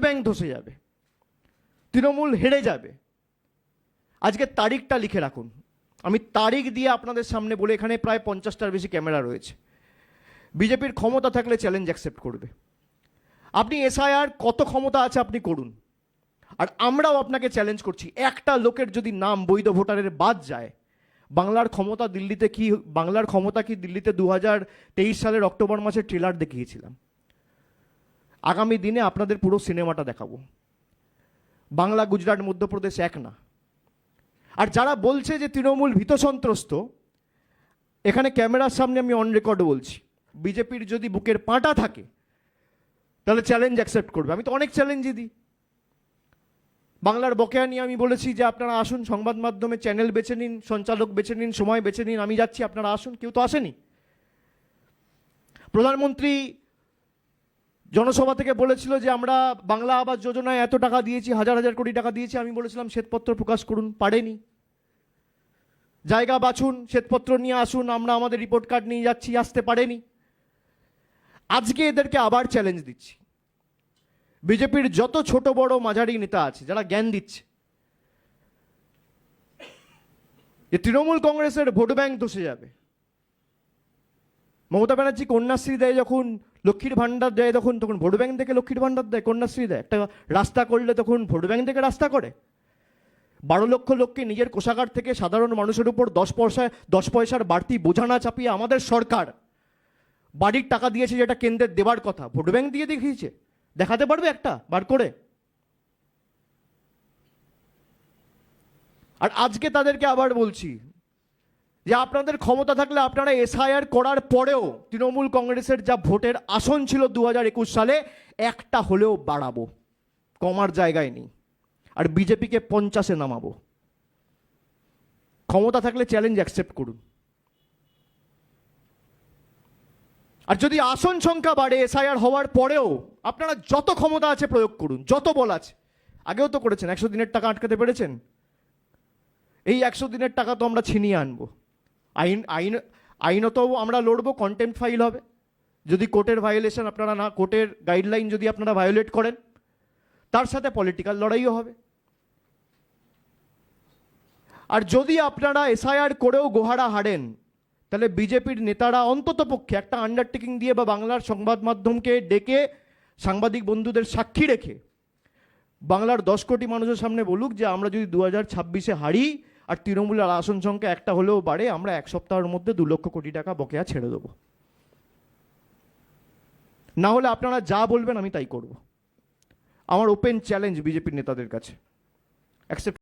Bank ধসে যাবে। তৃণমূল হেরে যাবে। আজকে তারিখটা লিখে রাখুন। আমি তারিখ দিয়ে আপনাদের সামনে বলে এখানে প্রায় পঞ্চাশটার বেশি ক্যামেরা রয়েছে। বিজেপির ক্ষমতা থাকলে চ্যালেঞ্জ অ্যাকসেপ্ট করবে। আপনি এসআইআর কত ক্ষমতা আছে আপনি করুন। আর আমরাও আপনাকে চ্যালেঞ্জ করছি। একটা লোকের যদি নাম বৈধ ভোটারের বাদ যায়, বাংলার ক্ষমতা দিল্লিতে কি বাংলার ক্ষমতা কি দিল্লিতে দু হাজার তেইশ সালের অক্টোবর মাসে ট্রেলার দেখিয়েছিলাম? আগামী দিনে আপনাদের পুরো সিনেমাটা দেখাবো। বাংলা, গুজরাট, মধ্যপ্রদেশ এক না। আর যারা বলছে যে তৃণমূল ভীত সন্ত্রস্ত, এখানে ক্যামেরার সামনে আমি অন রেকর্ড বলছি। বিজেপির যদি বুকের পাঁটা থাকে, তাহলে চ্যালেঞ্জ অ্যাকসেপ্ট করবে। আমি তো অনেক চ্যালেঞ্জই দিই। বাংলার বকেয়া নিয়ে আমি বলেছি যে আপনারা আসুন, সংবাদ মাধ্যমে চ্যানেল বেছে নিন, সঞ্চালক বেছে নিন, সময় বেছে নিন, আমি যাচ্ছি, আপনারা আসুন, কেউ তো আসেনি। প্রধানমন্ত্রী জনসভা থেকে বলেছিল যে আমরা বাংলা আবাস যোজনায় এত টাকা দিয়েছি, হাজার হাজার কোটি টাকা দিয়েছি, আমি বলেছিলাম শ্বেতপত্র প্রকাশ করুন, পারেনি। জায়গা বাছুন, শ্বেতপত্র নিয়ে আসুন, আমরা আমাদের রিপোর্ট কার্ড নিয়ে যাচ্ছি, আসতে পারেনি। আজকে এদেরকে আবার চ্যালেঞ্জ দিচ্ছি। বিজেপির যত ছোট বড় মাঝারি নেতা আছে, যারা জ্ঞান দিচ্ছে, যে তৃণমূল কংগ্রেসের ভোট ব্যাংক ধসে যাবে মমতা ব্যানার্জি কন্যাশ্রী দেয় যখন লক্ষ্মীর ভাণ্ডার দেয় তখন তখন ভোট ব্যাংক থেকে লক্ষ্মীর ভাণ্ডার দেয়, কন্যাশ্রী দেয়। একটা রাস্তা করলে তখন ভোট ব্যাংক থেকে রাস্তা করে। বারো লক্ষ লোককে নিজের কোষাগার থেকে সাধারণ মানুষের উপর দশ পয়সা, দশ পয়সার বাড়তি বোঝা না চাপিয়ে আমাদের সরকার বাড়ির টাকা দিয়েছে যেটা কেন্দ্রের দেবার কথা। ভোট ব্যাংক দিয়ে দেখিয়েছে। দেখাতে পারবে একটা, বার করে। আর আজকে তাদেরকে আবার বলছি যে আপনাদের ক্ষমতা থাকলে আপনারা এসআইআর করার পরেও তৃণমূল কংগ্রেসের যা ভোটের আসন ছিল দু হাজার একুশ সালে, একটা হলেও বাড়াবো। কমার জায়গায় নেই। আর বিজেপিকে পঞ্চাশে নামাবো। ক্ষমতা থাকলে চ্যালেঞ্জ অ্যাকসেপ্ট করুন। আর যদি আসন সংখ্যা বাড়ে, এসআইআর হওয়ার পরেও আপনারা যত ক্ষমতা আছে প্রয়োগ করুন, যত বল আছে। আগেও তো করেছেন, একশো দিনের টাকা আটকাতে পেরেছেন? এই একশো দিনের টাকা তো আমরা ছিনিয়ে আনব। আইন আইন আইনত আমরা লড়বো কন্টেম্প ফাইল হবে। যদি কোর্টের ভায়োলেশন আপনারা না কোর্টের গাইডলাইন যদি আপনারা ভায়োলেট করেন, তার সাথে পলিটিক্যাল লড়াইও হবে। আর যদি আপনারা এসআইআর করেও গোহারা হারেন, তাহলে বিজেপির নেতারা অন্তত পক্ষে একটা আন্ডারটেকিং দিয়ে বা বাংলার সংবাদ মাধ্যমকে ডেকে, সাংবাদিক বন্ধুদের সাক্ষী রেখে, বাংলার দশ কোটি মানুষের সামনে বলুক যে আমরা যদি দু হাজার ছাব্বিশে হারি আর তৃণমূলের আসন সংখ্যা একটা হলেও বাড়ে, আমরা এক সপ্তাহের মধ্যে দু লক্ষ কোটি টাকা বকেয়া ছেড়ে দেবো। না হলে আপনারা যা বলবেন আমি তাই করব। আমার ওপেন চ্যালেঞ্জ বিজেপির নেতাদের কাছে। অ্যাকসেপ্ট